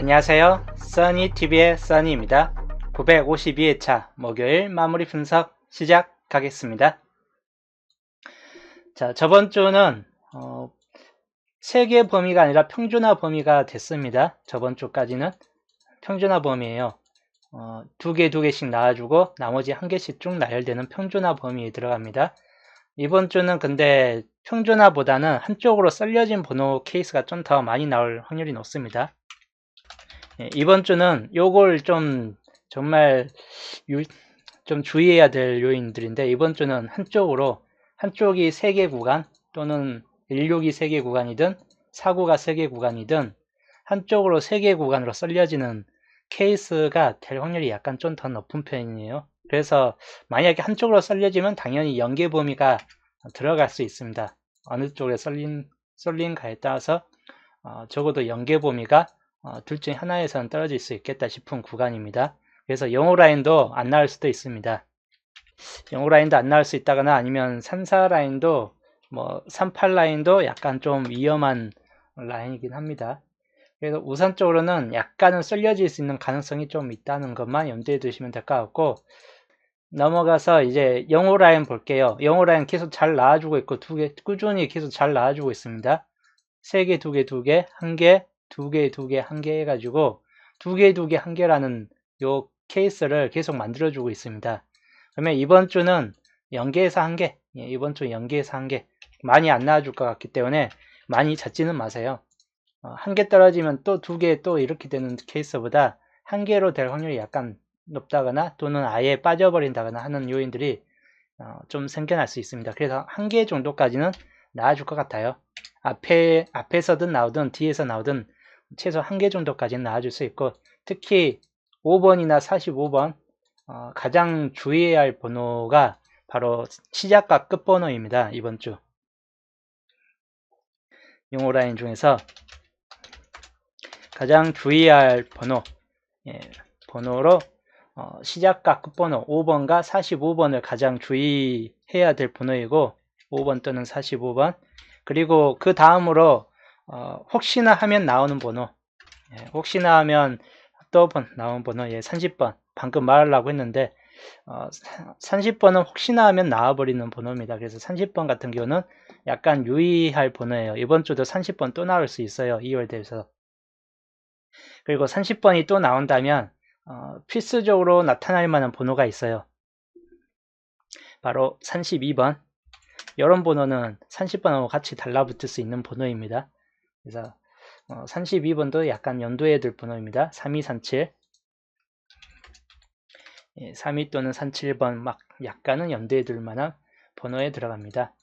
안녕하세요. 써니TV의 써니입니다. 952회차 목요일 마무리 분석 시작하겠습니다. 자, 저번 주는 어, 세개 범위가 아니라 평준화 범위가 됐습니다. 저번 주까지는 평준화 범위예요. 어, 두 개, 두 개씩 나와주고 나머지 한 개씩 쭉 나열되는 평준화 범위에 들어갑니다. 이번 주는 근데 평준화보다는 한쪽으로 썰려진 번호 케이스가 좀 더 많이 나올 확률이 높습니다. 예, 이번 주는 요걸 좀 정말 유, 좀 주의해야 될 요인들인데 이번 주는 한쪽으로 한쪽이 3개 구간 또는 16이 3개 구간이든 사구가 3개 구간이든 한쪽으로 3개 구간으로 썰려지는 케이스가 될 확률이 약간 좀 더 높은 편이에요. 그래서 만약에 한쪽으로 썰려지면 당연히 연계 범위가 들어갈 수 있습니다. 어느 쪽에 썰린, 썰린가에 따라서 어, 적어도 연계 범위가 어, 둘 중에 하나에서는 떨어질 수 있겠다 싶은 구간입니다. 그래서 영어 라인도 안 나올 수도 있습니다. 영어 라인도 안 나올 수 있다거나 아니면 3, 4 라인도 뭐 3, 8 라인도 약간 좀 위험한 라인이긴 합니다. 그래서 우선적으로는 약간은 썰려질 수 있는 가능성이 좀 있다는 것만 염두에 두시면 될 것 같고 넘어가서 이제 영어 라인 볼게요. 영어 라인 계속 잘 나와주고 있고 두 개 꾸준히 계속 잘 나와주고 있습니다. 세 개, 두 개, 두 개, 한 개, 두 개, 두 개, 한 개 해가지고 두 개, 두 개, 한 개라는 요 케이스를 계속 만들어주고 있습니다. 그러면 이번 주는 연계에서 한 개, 예, 이번 주 연계에서 한 개 많이 안 나와줄 것 같기 때문에 많이 찾지는 마세요. 어, 한개 떨어지면 또 두 개 또 이렇게 되는 케이스보다 한 개로 될 확률이 약간 높다거나 또는 아예 빠져버린다거나 하는 요인들이 어, 좀 생겨날 수 있습니다. 그래서 한 개 정도까지는 나와줄 것 같아요. 앞에, 앞에서든 나오든 뒤에서 나오든 최소 한 개 정도까지는 나와줄 수 있고 특히 5번이나 45번 어, 가장 주의해야 할 번호가 바로 시작과 끝 번호입니다. 이번 주 용어 라인 중에서 가장 주의해야 할 번호 예, 번호로 어, 시작과 끝번호 5번과 45번을 가장 주의해야 될 번호이고 5번 또는 45번 그리고 그 다음으로 어, 혹시나 하면 나오는 번호 예, 혹시나 하면 또 번, 나온 번호 예, 30번 방금 말하려고 했는데 어, 30번은 혹시나 하면 나와버리는 번호입니다. 그래서 30번 같은 경우는 약간 유의할 번호예요. 이번 주도 30번 또 나올 수 있어요. 2월 돼서 그리고 30번이 또 나온다면 어, 필수적으로 나타날 만한 번호가 있어요. 바로 32번. 이런 번호는 30번하고 같이 달라붙을 수 있는 번호입니다. 그래서 어, 32번도 약간 연도에 들 번호입니다. 3237. 예, 32 또는 37번 막 약간은 연도에 들 만한 번호에 들어갑니다.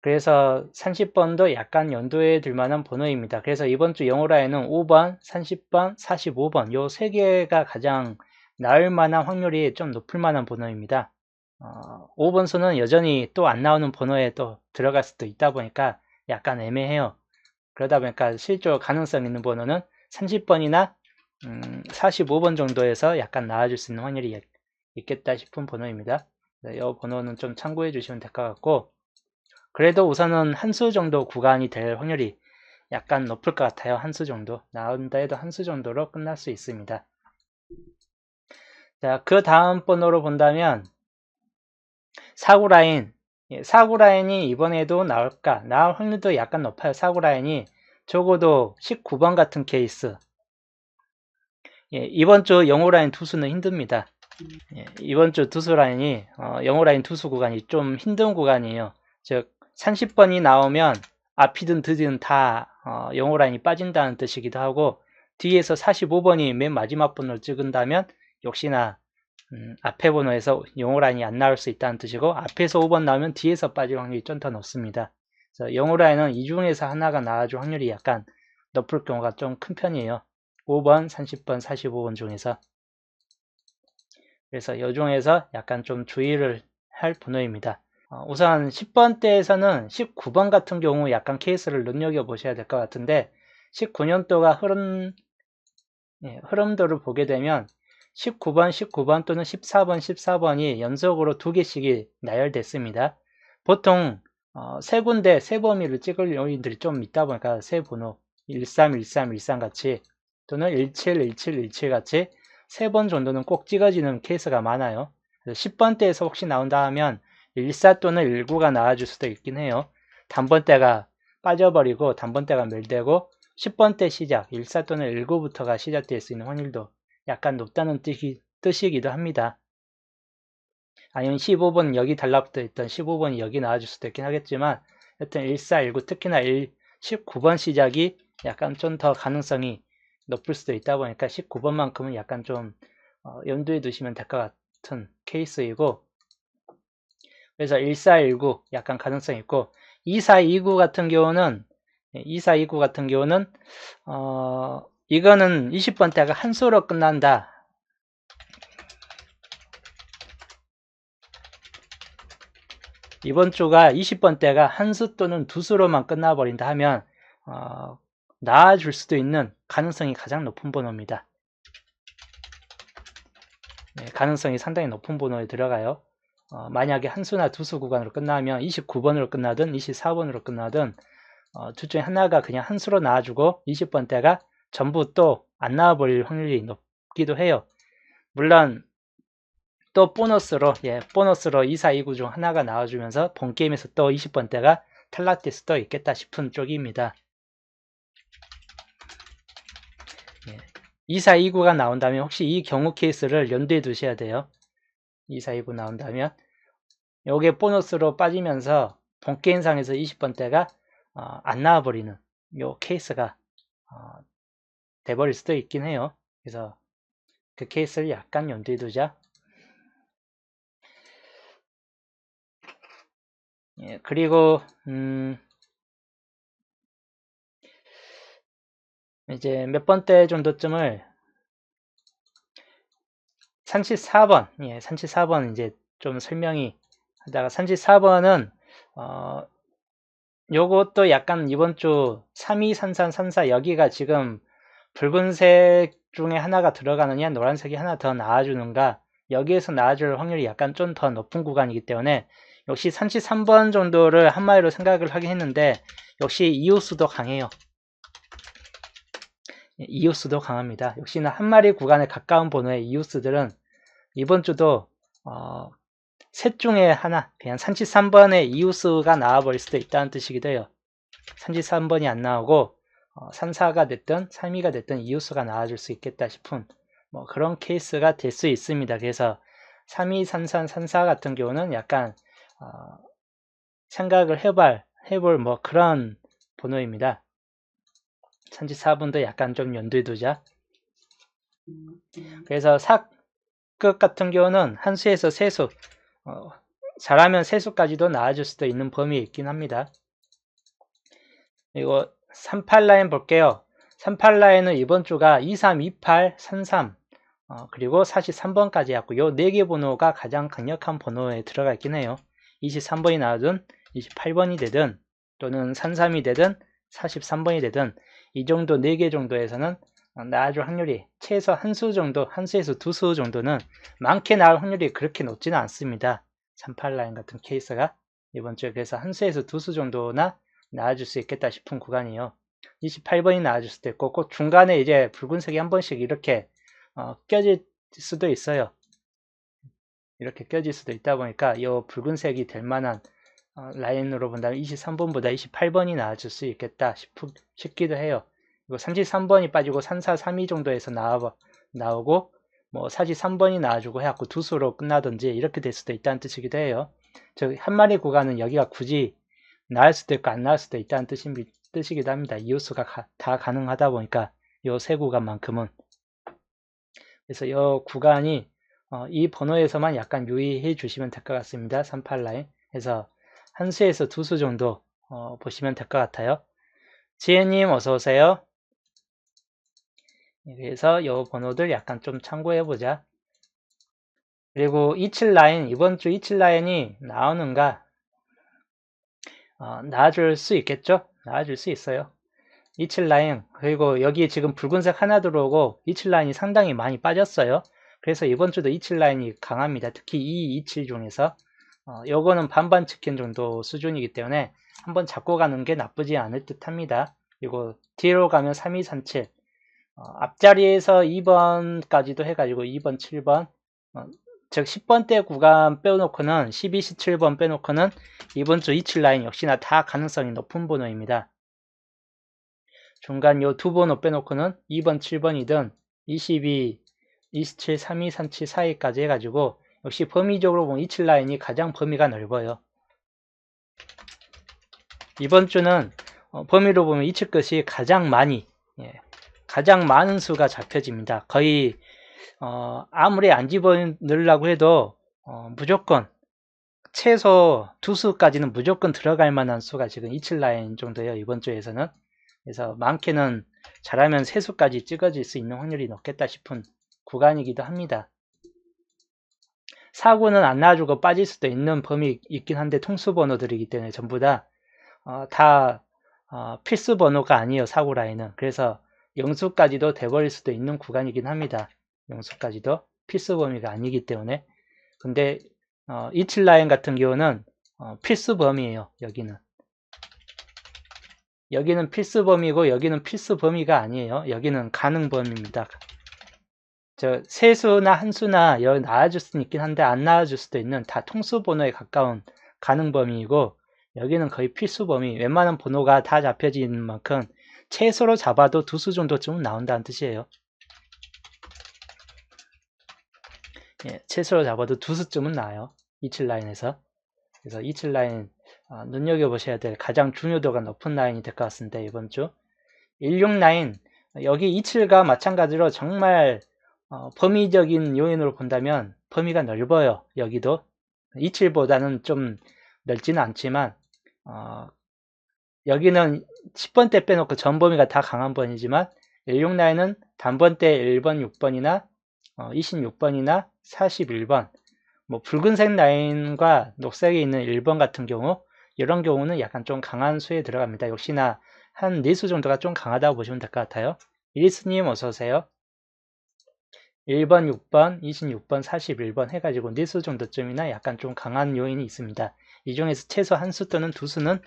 그래서 30번도 약간 연도에 들 만한 번호입니다. 그래서 이번 주 영어라에는 5번, 30번, 45번 요 세 개가 가장 나을 만한 확률이 좀 높을 만한 번호입니다. 어, 5번 수는 여전히 또 안 나오는 번호에 또 들어갈 수도 있다 보니까 약간 애매해요. 그러다 보니까 실제로 가능성 있는 번호는 30번이나 음, 45번 정도에서 약간 나와줄 수 있는 확률이 있겠다 싶은 번호입니다. 이 번호는 좀 참고해 주시면 될 것 같고 그래도 우선은 한 수 정도 구간이 될 확률이 약간 높을 것 같아요. 한 수 정도. 나온다 해도 한 수 정도로 끝날 수 있습니다. 자, 그 다음 번호로 본다면 사구 라인. 예, 사구 라인이 이번에도 나올까? 나올 확률도 약간 높아요. 사구 라인이 적어도 19번 같은 케이스. 예, 이번 주 영호 라인 투수는 힘듭니다. 예, 이번 주 투수 라인이 어, 영호 라인 투수 구간이 좀 힘든 구간이에요. 즉 30번이 나오면 앞이든 뒤든 다 어, 영어 라인이 빠진다는 뜻이기도 하고 뒤에서 45번이 맨 마지막 번호를 찍은다면 역시나 음, 앞에 번호에서 영어 라인이 안 나올 수 있다는 뜻이고 앞에서 5번 나오면 뒤에서 빠질 확률이 좀 더 높습니다. 그래서 영어 라인은 이 중에서 하나가 나와줄 확률이 약간 높을 경우가 좀 큰 편이에요. 5번, 30번, 45번 중에서 그래서 이 중에서 약간 좀 주의를 할 번호입니다. 어, 우선 10번대에서는 19번 같은 경우 약간 케이스를 눈여겨보셔야 될 것 같은데 19년도가 흐름, 예, 흐름도를 보게 되면 19번, 19번 또는 14번, 14번이 연속으로 두 개씩이 나열됐습니다. 보통 어, 세 군데 세 범위를 찍을 요인들이 좀 있다 보니까 세 번호 13, 13, 13 같이 또는 17, 17, 17 같이 세 번 정도는 꼭 찍어지는 케이스가 많아요. 그래서 10번대에서 혹시 나온다 하면 14 또는 19가 나와줄 수도 있긴 해요. 단번대가 빠져버리고 단번대가 멸되고 10번대 시작 14 또는 19부터가 시작될 수 있는 확률도 약간 높다는 뜻이, 뜻이기도 합니다. 아니면 15번 여기 달라붙어 있던 15번이 여기 나와줄 수도 있긴 하겠지만 여튼 14, 19 특히나 1, 19번 시작이 약간 좀 더 가능성이 높을 수도 있다 보니까 19번만큼은 약간 좀 어, 염두에 두시면 될 것 같은 케이스이고 그래서 1419 약간 가능성이 있고 2429 같은 경우는 2429 예, 같은 경우는 어 이거는 20번대가 한 수로 끝난다. 이번 주가 20번대가 한수 또는 두 수로만 끝나버린다 하면 어, 나아질 수도 있는 가능성이 가장 높은 번호입니다. 네, 가능성이 상당히 높은 번호에 들어가요. 어, 만약에 한 수나 두 수 구간으로 끝나면 29번으로 끝나든 24번으로 끝나든 어, 둘 중에 하나가 그냥 한 수로 나와주고 20번대가 전부 또 안 나와 버릴 확률이 높기도 해요. 물론 또 보너스로 예 보너스로 2429 중 하나가 나와주면서 본 게임에서 또 20번대가 탈락될 수도 있겠다 싶은 쪽입니다. 예, 2429가 나온다면 혹시 이 경우 케이스를 연두에 두셔야 돼요. 2429 나온다면 요게 보너스로 빠지면서 본 게임상에서 20번대가 어, 안 나와버리는 요 케이스가 어, 돼버릴 수도 있긴 해요. 그래서 그 케이스를 약간 연두에 두자. 예, 그리고 음, 이제 몇 번째 정도쯤을 34번, 예, 34번 이제 좀 설명이 하다가 34번은 어, 요것도 약간 이번 주 3233, 34 여기가 지금 붉은색 중에 하나가 들어가느냐 노란색이 하나 더 나와주는가 여기에서 나와줄 확률이 약간 좀 더 높은 구간이기 때문에 역시 33번 정도를 한 마리로 생각을 하긴 했는데 역시 이오스도 강해요. 예, 이오스도 강합니다. 역시나 한 마리 구간에 가까운 번호의 이오스들은 이번 주도 어, 셋 중에 하나 그냥 33번의 이오스가 나와버릴 수도 있다는 뜻이기도 해요. 33번이 안 나오고 어, 34가 됐든 32가 됐든 이오스가 나와줄 수 있겠다 싶은 뭐 그런 케이스가 될 수 있습니다. 그래서 32, 33, 34 같은 경우는 약간 어, 생각을 해볼, 해볼 뭐 그런 번호입니다. 34분도 약간 좀 연두에 두자. 그래서 사끝 같은 경우는 한 수에서 세 수, 어, 잘하면 세 수까지도 나아질 수도 있는 범위에 있긴 합니다. 그리고 38라인 볼게요. 38라인은 이번 주가 23, 28, 33, 어, 그리고 43번까지 왔고 요 4개 번호가 가장 강력한 번호에 들어가 있긴 해요. 23번이 나오든 28번이 되든 또는 33이 되든 43번이 되든 이 정도 4개 정도에서는 나아줄 확률이 최소 한 수 정도, 한 수에서 두 수 정도는 많게 나올 확률이 그렇게 높지는 않습니다. 38라인 같은 케이스가 이번 주에 그래서 한 수에서 두 수 정도나 나아줄 수 있겠다 싶은 구간이요. 28번이 나아질 수도 있고 꼭 중간에 이제 붉은색이 한 번씩 이렇게 어, 껴질 수도 있어요. 이렇게 껴질 수도 있다 보니까 이 붉은색이 될 만한 어, 라인으로 본다면 23번보다 28번이 나아질 수 있겠다 싶, 싶기도 해요. 그리고 33번이 빠지고 34, 32 정도에서 나와, 나오고 뭐 43번이 나와주고 해갖고 두 수로 끝나든지 이렇게 될 수도 있다는 뜻이기도 해요. 즉 한 마리 구간은 여기가 굳이 나을 수도 있고 안 나을 수도 있다는 뜻이, 뜻이기도 합니다. 이웃수가 다 가능하다 보니까 이 세 구간만큼은 그래서 이 구간이 어, 이 번호에서만 약간 유의해 주시면 될 것 같습니다. 38라인. 그래서 한 수에서 두 수 정도 어, 보시면 될 것 같아요. 지혜님 어서 오세요. 그래서 이 번호들 약간 좀 참고해 보자. 그리고 27라인 이번 주 27라인이 나오는가 어, 나아줄 수 있겠죠? 나아질 수 있어요. 27라인 그리고 여기 지금 붉은색 하나 들어오고 27라인이 상당히 많이 빠졌어요. 그래서 이번 주도 27라인이 강합니다. 특히 이27 중에서 어, 요거는 반반 치킨 정도 수준이기 때문에 한번 잡고 가는 게 나쁘지 않을 듯 합니다. 그리고 뒤로 가면 3237 어, 앞자리에서 2번까지도 해가지고 2번, 7번 어, 즉 10번대 구간 빼놓고는 12, 17번 빼놓고는 이번 주 27 라인 역시나 다 가능성이 높은 번호입니다. 중간 요 두 번호 빼놓고는 2번, 7번이든 22, 27, 32, 37 사이까지 해가지고 역시 범위적으로 보면 27 라인이 가장 범위가 넓어요. 이번 주는 어, 범위로 보면 27 것이 가장 많이 예, 가장 많은 수가 잡혀집니다. 거의 어, 아무리 안 집어넣으려고 해도 어, 무조건 최소 두 수까지는 무조건 들어갈 만한 수가 지금 27 라인 정도예요. 이번 주에서는. 그래서 많게는 잘하면 세 수까지 찍어질 수 있는 확률이 높겠다 싶은 구간이기도 합니다. 사고는 안 나와주고 빠질 수도 있는 범위 있긴 한데 통수 번호들이기 때문에 전부 다, 어, 다 어, 필수 번호가 아니에요. 사고 라인은. 그래서 영수까지도 돼버릴 수도 있는 구간이긴 합니다. 영수까지도 필수 범위가 아니기 때문에. 근데 어, 27 라인 같은 경우는 어, 필수 범위예요. 여기는. 여기는 필수 범위고 여기는 필수 범위가 아니에요. 여기는 가능 범위입니다. 저 세수나 한수나 여기 나와줄 수는 있긴 한데 안 나와줄 수도 있는 다 통수 번호에 가까운 가능 범위이고 여기는 거의 필수 범위 웬만한 번호가 다 잡혀지는 만큼 최소로 잡아도 두 수 정도쯤은 나온다는 뜻이에요. 예, 최소로 잡아도 두 수쯤은 나와요. 27 라인에서. 그래서 27 라인 어, 눈여겨보셔야 될 가장 중요도가 높은 라인이 될 것 같습니다. 이번 주. 16 라인 여기 27과 마찬가지로 정말 어, 범위적인 요인으로 본다면 범위가 넓어요. 여기도 27보다는 좀 넓지는 않지만 어, 여기는 10번대 빼놓고 전 범위가 다 강한 번이지만 16 라인은 단번대 1번, 6번이나 어, 26번이나 41번 뭐 붉은색 라인과 녹색에 있는 1번 같은 경우 이런 경우는 약간 좀 강한 수에 들어갑니다. 역시나 한 4수 정도가 좀 강하다고 보시면 될 것 같아요. 이리스님 어서오세요. 1번, 6번, 26번, 41번 해가지고 4수 정도쯤이나 약간 좀 강한 요인이 있습니다. 이 중에서 최소 한 수 또는 두 수는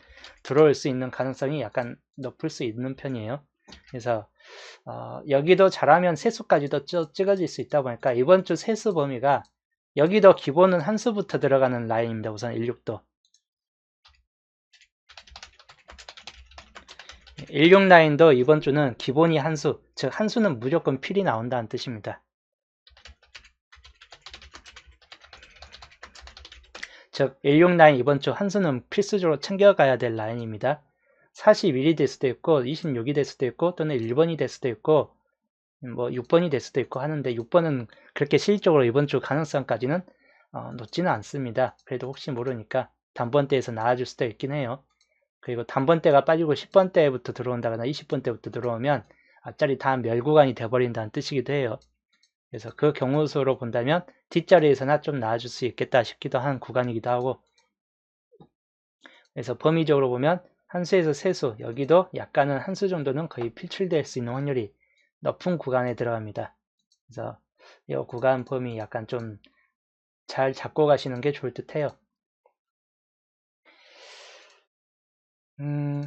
들어올 수 있는 가능성이 약간 높을 수 있는 편이에요. 그래서 어, 여기도 잘하면 세 수까지도 찍어질 수 있다 보니까 이번 주 세수 범위가 여기도 기본은 한 수부터 들어가는 라인입니다. 우선 16도. 16 라인도 이번 주는 기본이 한 수, 즉 한 수는 무조건 필이 나온다는 뜻입니다. 즉 16 라인 이번 주 한 수는 필수적으로 챙겨가야 될 라인입니다. 41이 될 수도 있고 26이 될 수도 있고 또는 1번이 될 수도 있고 뭐 6번이 될 수도 있고 하는데 6번은 그렇게 실질적으로 이번 주 가능성까지는 어, 높지는 않습니다. 그래도 혹시 모르니까 단번대에서 나와줄 수도 있긴 해요. 그리고 단번대가 빠지고 10번대부터 들어온다거나 20번대부터 들어오면 앞자리 다 멸구간이 돼버린다는 뜻이기도 해요. 그래서 그 경우 수로 본다면 뒷자리에서나 좀 나아질 수 있겠다 싶기도 한 구간이기도 하고 그래서 범위적으로 보면 한 수에서 세 수, 여기도 약간은 한 수 정도는 거의 필출될 수 있는 확률이 높은 구간에 들어갑니다. 그래서 이 구간 범위 약간 좀 잘 잡고 가시는 게 좋을 듯 해요. 음,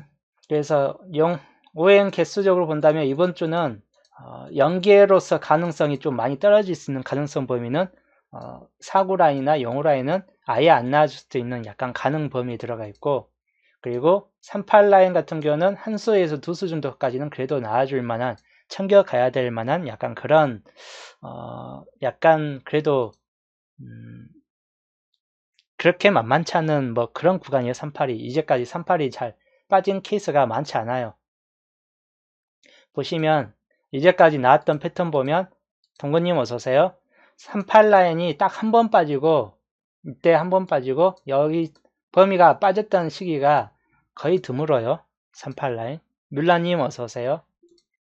그래서 영, 오행 개수적으로 본다면 이번 주는 어, 연계로서 가능성이 좀 많이 떨어질 수 있는 가능성 범위는 어, 사구 라인이나 영호 라인은 아예 안 나와줄 수도 있는 약간 가능 범위에 들어가 있고 그리고 38 라인 같은 경우는 한 수에서 두 수 정도까지는 그래도 나와줄 만한 챙겨가야 될 만한 약간 그런 어, 약간 그래도 음, 그렇게 만만치 않은 뭐 그런 구간이에요 38이 이제까지 38이 잘 빠진 케이스가 많지 않아요 보시면 이제까지 나왔던 패턴 보면 동건님 어서오세요. 38 라인이 딱 한 번 빠지고 이때 한 번 빠지고 여기 범위가 빠졌던 시기가 거의 드물어요. 38 라인. 뮬라님 어서오세요.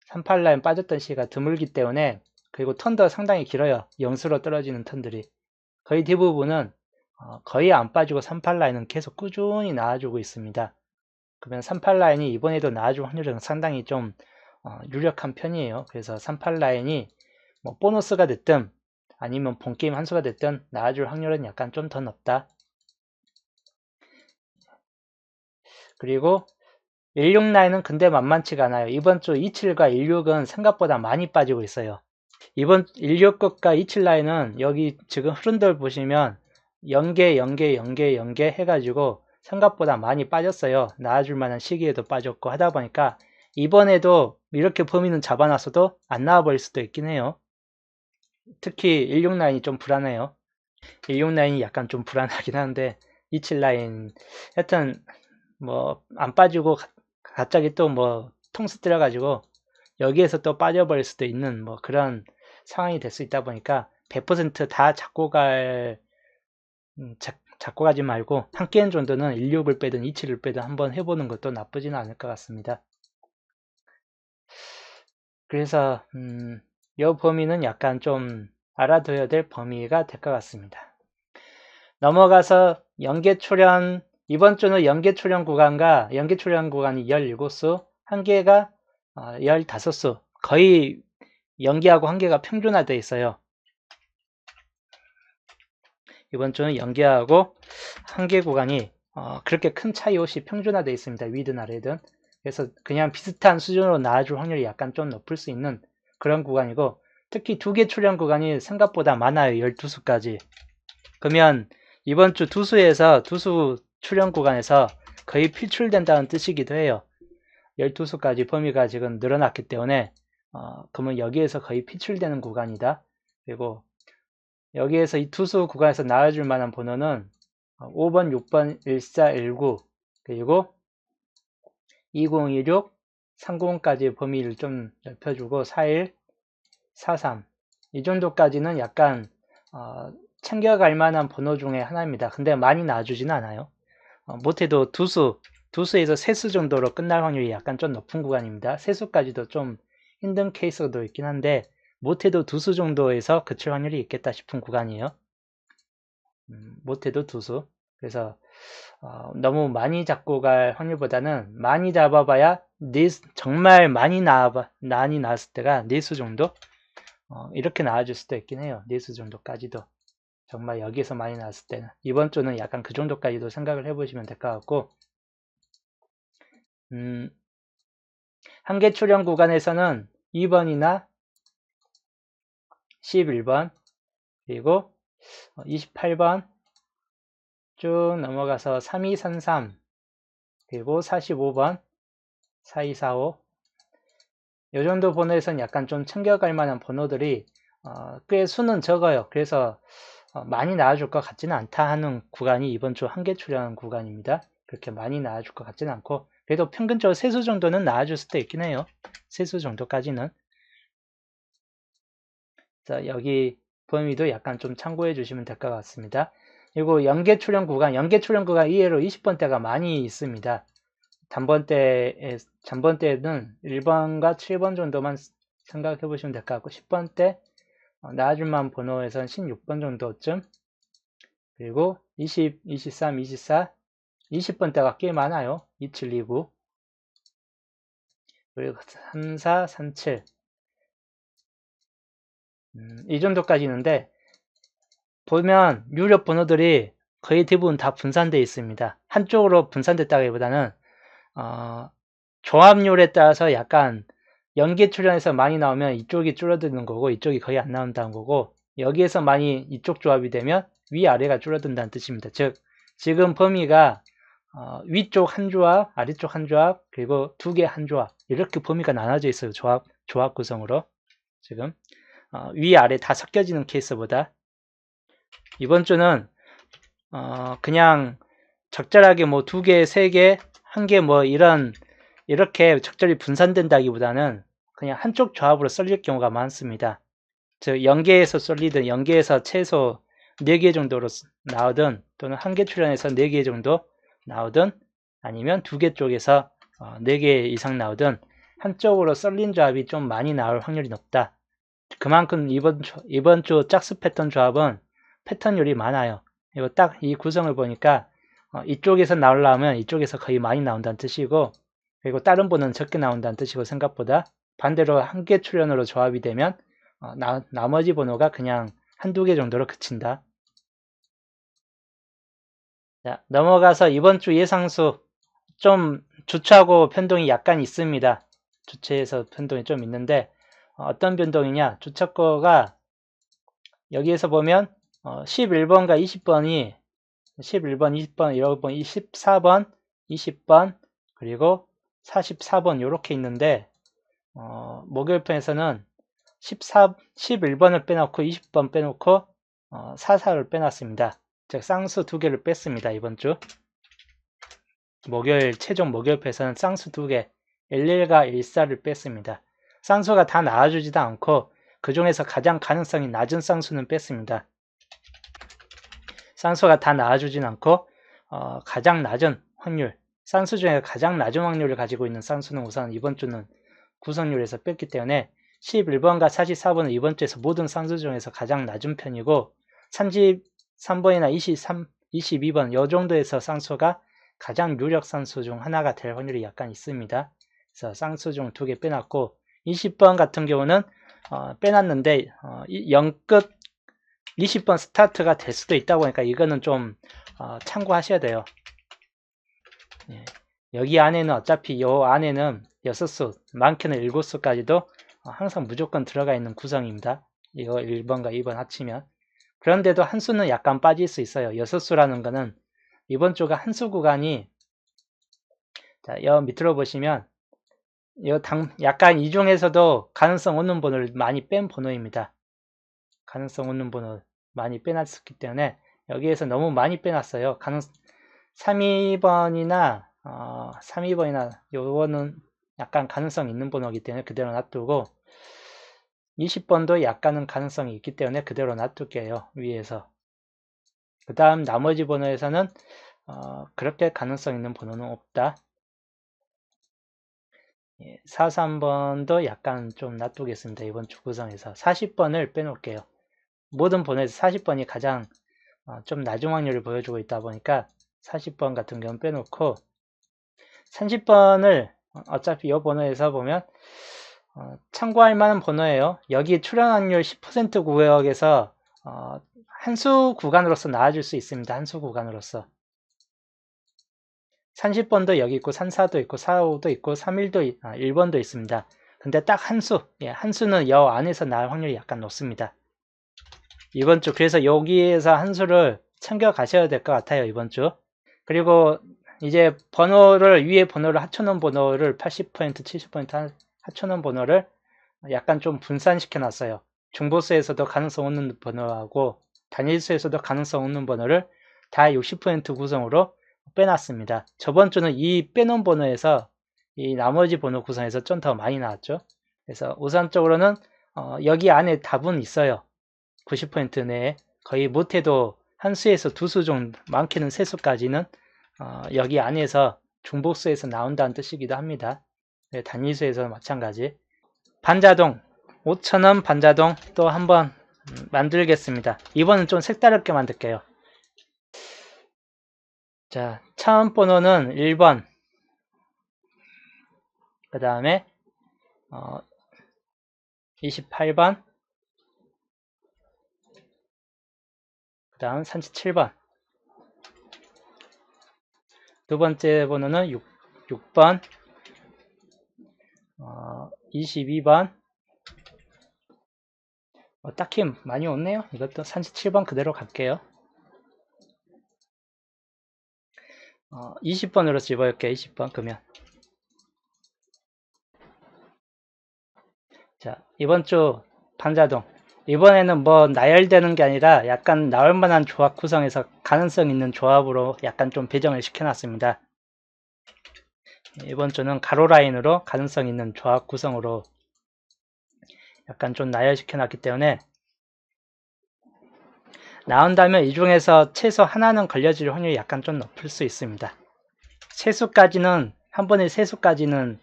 38 라인 빠졌던 시기가 드물기 때문에 그리고 턴도 상당히 길어요. 영수로 떨어지는 턴들이. 거의 대부분은 어, 거의 안 빠지고 38 라인은 계속 꾸준히 나와주고 있습니다. 그러면 38 라인이 이번에도 나와줄 확률은 상당히 좀 어, 유력한 편이에요. 그래서 38 라인이 뭐 보너스가 됐든 아니면 본게임 한 수가 됐든 나와줄 확률은 약간 좀 더 높다. 그리고 16 라인은 근데 만만치가 않아요. 이번 주 27과 16은 생각보다 많이 빠지고 있어요. 이번 16끝과 27 라인은 여기 지금 흐름들 보시면 연계, 연계, 연계, 연계 해가지고 생각보다 많이 빠졌어요. 나아줄 만한 시기에도 빠졌고 하다 보니까 이번에도 이렇게 범위는 잡아놨어도 안 나와버릴 수도 있긴 해요. 특히 16 라인이 좀 불안해요. 16 라인이 약간 좀 불안하긴 한데 27 라인 하여튼 뭐 안 빠지고 가- 갑자기 또 뭐 통수 들어가지고 여기에서 또 빠져버릴 수도 있는 뭐 그런 상황이 될 수 있다 보니까 100%다 잡고 갈 음, 잡, 잡고 가지 말고 한 게임 정도는 16을 빼든 27을 빼든 한번 해보는 것도 나쁘지는 않을 것 같습니다. 그래서 음, 이 범위는 약간 좀 알아둬야 될 범위가 될 것 같습니다. 넘어가서 연계출현 이번 주는 연계출현 구간과 연계출현 구간이 17수, 한 개가 어, 15수 거의 연계하고 한 개가 평준화되어 있어요. 이번 주는 연계하고 한 개 구간이 어, 그렇게 큰 차이 없이 평준화되어 있습니다. 위든 아래든. 그래서 그냥 비슷한 수준으로 나와줄 확률이 약간 좀 높을 수 있는 그런 구간이고 특히 두 개 출현 구간이 생각보다 많아요. 12수까지. 그러면 이번 주 두수에서 두수 출현 구간에서 거의 필출된다는 뜻이기도 해요. 12수까지 범위가 지금 늘어났기 때문에 어, 그러면 여기에서 거의 필출되는 구간이다. 그리고 여기에서 이 투수 구간에서 나와줄 만한 번호는 5번, 6번, 1419 그리고 2026, 30까지 범위를 좀 넓혀주고 41, 43. 이 정도까지는 약간 어, 챙겨갈 만한 번호 중에 하나입니다. 근데 많이 나와주지는 않아요. 어, 못해도 두수, 두수에서 세수 정도로 끝날 확률이 약간 좀 높은 구간입니다. 세수까지도 좀 힘든 케이스도 있긴 한데 못해도 두수 정도에서 그칠 확률이 있겠다 싶은 구간이에요. 음, 못해도 두수. 그래서 어, 너무 많이 잡고 갈 확률보다는 많이 잡아봐야 네, 정말 많이 나와 많이 나왔을 때가 네수 정도 어, 이렇게 나와줄 수도 있긴 해요. 네수 정도까지도 정말 여기에서 많이 나왔을 때는 이번 주는 약간 그 정도까지도 생각을 해보시면 될 것 같고 음, 한계 출현 구간에서는 2번이나 11번 그리고 28번 쭉 넘어가서 3233 그리고 45번 4245이 정도 번호에서는 약간 좀 챙겨갈 만한 번호들이 어, 꽤 수는 적어요. 그래서 어, 많이 나와줄 것 같지는 않다 하는 구간이 이번 주 한계 출연 구간입니다. 그렇게 많이 나와줄 것 같지는 않고 그래도 평균적으로 세수 정도는 나와줄 수도 있긴 해요. 세수 정도까지는 자 여기 범위도 약간 좀 참고해 주시면 될 것 같습니다. 그리고 연계 출연 구간, 연계 출연 구간 이해로 20번대가 많이 있습니다. 단번대에, 단번대는 1번과 7번 정도만 생각해 보시면 될 것 같고 10번대 어, 나아줄만 번호에선 16번 정도쯤 그리고 20, 23, 24 20번대가 꽤 많아요. 2729 그리고 34, 37 음, 이 정도까지 있는데 보면 유력 번호들이 거의 대부분 다 분산되어 있습니다. 한쪽으로 분산됐다기보다는 어, 조합률에 따라서 약간 연계 출연에서 많이 나오면 이쪽이 줄어드는 거고 이쪽이 거의 안 나온다는 거고 여기에서 많이 이쪽 조합이 되면 위아래가 줄어든다는 뜻입니다. 즉 지금 범위가 어, 위쪽 한 조합, 아래쪽 한 조합, 그리고 두 개 한 조합 이렇게 범위가 나눠져 있어요. 조합 조합 구성으로 지금 어, 위아래 다 섞여지는 케이스보다 이번 주는 어, 그냥 적절하게 뭐 두 개, 세 개, 한 개 뭐 이런 이렇게 적절히 분산된다기보다는 그냥 한쪽 조합으로 썰릴 경우가 많습니다. 즉 연계에서 썰리든 연계에서 최소 4개 정도로 나오든 또는 한 개 출연해서 4개 정도 나오든 아니면 두 개 쪽에서 4개 이상 나오든 한쪽으로 썰린 조합이 좀 많이 나올 확률이 높다. 그만큼 이번 주, 이번 주 짝수 패턴 조합은 패턴율이 많아요. 이거 딱 이 구성을 보니까 어, 이쪽에서 나오려면 이쪽에서 거의 많이 나온다는 뜻이고 그리고 다른 번호는 적게 나온다는 뜻이고 생각보다 반대로 한 개 출연으로 조합이 되면 어, 나, 나머지 번호가 그냥 한두 개 정도로 그친다. 자, 넘어가서 이번 주 예상수 좀 주차하고 변동이 약간 있습니다. 주체에서 변동이 좀 있는데 어, 어떤 변동이냐 주차거가 여기에서 보면 어, 11번과 20번이 11번, 20번, 1번, 24번, 20번 그리고 44번 이렇게 있는데 어, 목요일편에서는 14, 11번을 빼놓고 20번 빼놓고 어, 44를 빼놨습니다. 즉 쌍수 두 개를 뺐습니다. 이번 주 목요일 최종 목요일편에서는 쌍수 두 개, 11과 14를 뺐습니다. 쌍수가 다 나와주지도 않고 그 중에서 가장 가능성이 낮은 쌍수는 뺐습니다. 쌍수가 다 나와주진 않고 어, 가장 낮은 확률, 쌍수 중에 가장 낮은 확률을 가지고 있는 쌍수는 우선 이번 주는 구성률에서 뺐기 때문에 11번과 44번은 이번 주에서 모든 쌍수 중에서 가장 낮은 편이고 33번이나 23, 22번 이 정도에서 쌍수가 가장 유력 쌍수 중 하나가 될 확률이 약간 있습니다. 그래서 쌍수 중 두 개 빼놨고 20번 같은 경우는 어, 빼놨는데 어, 0급 20번 스타트가 될 수도 있다고 하니까 이거는 좀 어, 참고하셔야 돼요. 예. 여기 안에는 어차피 요 안에는 6수, 많게는 7수까지도 항상 무조건 들어가 있는 구성입니다. 이거 1번과 2번 합치면. 그런데도 한 수는 약간 빠질 수 있어요. 6수라는 거는 이번 주가 한수 구간이 자, 여 밑으로 보시면 이 당, 약간 이 중에서도 가능성 없는 번호를 많이 뺀 번호입니다. 가능성 없는 번호 많이 빼놨기 때문에 여기에서 너무 많이 빼놨어요. 가능 32번이나 어, 32번이나 요거는 약간 가능성 있는 번호이기 때문에 그대로 놔두고 20번도 약간은 가능성이 있기 때문에 그대로 놔둘게요. 위에서. 그 다음 나머지 번호에서는 어, 그렇게 가능성 있는 번호는 없다. 43번도 예, 약간 좀 놔두겠습니다. 이번 주 구성에서 40번을 빼놓을게요. 모든 번호에서 40번이 가장 어, 좀 낮은 확률을 보여주고 있다 보니까 40번 같은 경우는 빼놓고 30번을 어차피 이 번호에서 보면 어, 참고할 만한 번호예요. 여기 출현 확률 10% 구역에서 어, 한수 구간으로서 나와줄 수 있습니다. 한수 구간으로서 30번도 여기 있고 34도 있고 45도 있고 31도 아, 1번도 있습니다. 근데 딱 한수 예, 한수는 여 안에서 나올 확률이 약간 높습니다. 이번 주 그래서 여기에서 한수를 챙겨 가셔야 될 것 같아요. 이번 주 그리고 이제 번호를 위에 번호를 합쳐놓은 번호를 80% 70% 합쳐놓은 번호를 약간 좀 분산시켜 놨어요. 중보수에서도 가능성 없는 번호하고 단일수에서도 가능성 없는 번호를 다 60% 구성으로 빼놨습니다. 저번 주는 이 빼놓은 번호에서 이 나머지 번호 구성에서 좀 더 많이 나왔죠. 그래서 우선적으로는 어, 여기 안에 답은 있어요. 90% 내에 거의 못해도 한 수에서 두 수 정도 많게는 세 수까지는 어, 여기 안에서 중복수에서 나온다는 뜻이기도 합니다. 네, 단위수에서 마찬가지. 반자동 5천원 반자동 또 한번 음, 만들겠습니다. 이번은 좀 색다르게 만들게요. 자, 차원 번호는 1번. 그 다음에 어, 28번. 그 다음 37번. 두 번째 번호는 6, 6번. 어, 22번. 어, 딱히 많이 없네요. 이것도 37번 그대로 갈게요. 어, 20번으로 집어볼게요. 20번 그러면 자 이번 주 반자동 이번에는 뭐 나열되는 게 아니라 약간 나올 만한 조합 구성에서 가능성 있는 조합으로 약간 좀 배정을 시켜놨습니다. 이번 주는 가로 라인으로 가능성 있는 조합 구성으로 약간 좀 나열시켜 놨기 때문에 나온다면 이 중에서 최소 하나는 걸려질 확률이 약간 좀 높을 수 있습니다. 최수까지는 한 번에 세 수까지는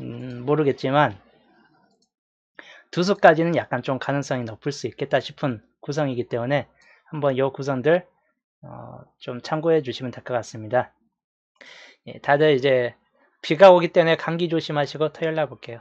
음, 모르겠지만 두 수까지는 약간 좀 가능성이 높을 수 있겠다 싶은 구성이기 때문에 한번 이 구성들 어, 좀 참고해 주시면 될 것 같습니다. 예, 다들 이제 비가 오기 때문에 감기 조심하시고 토요일 날 볼게요.